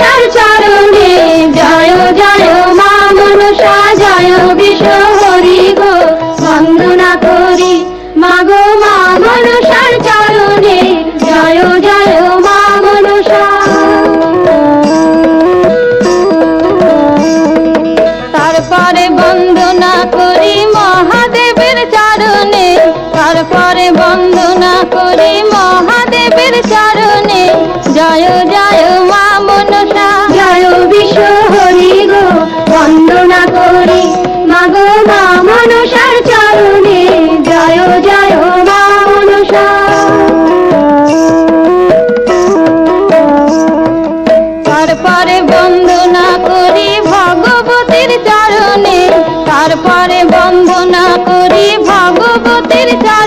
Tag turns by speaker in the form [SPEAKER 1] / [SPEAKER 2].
[SPEAKER 1] মনসার চরণে জয় জয় মা মনসা
[SPEAKER 2] জয় বিষ হরি গো। বন্দনা করি মাগো মা মনসার চরণে জয় জয় মা মনসা
[SPEAKER 1] তারপরে বন্দনা করি মহাদেবের চরণে, তারপরে বন্দনা করি মহাদেবের চরণে জয় জয় তারপরে বন্দনা করি ভগবতীর চরণে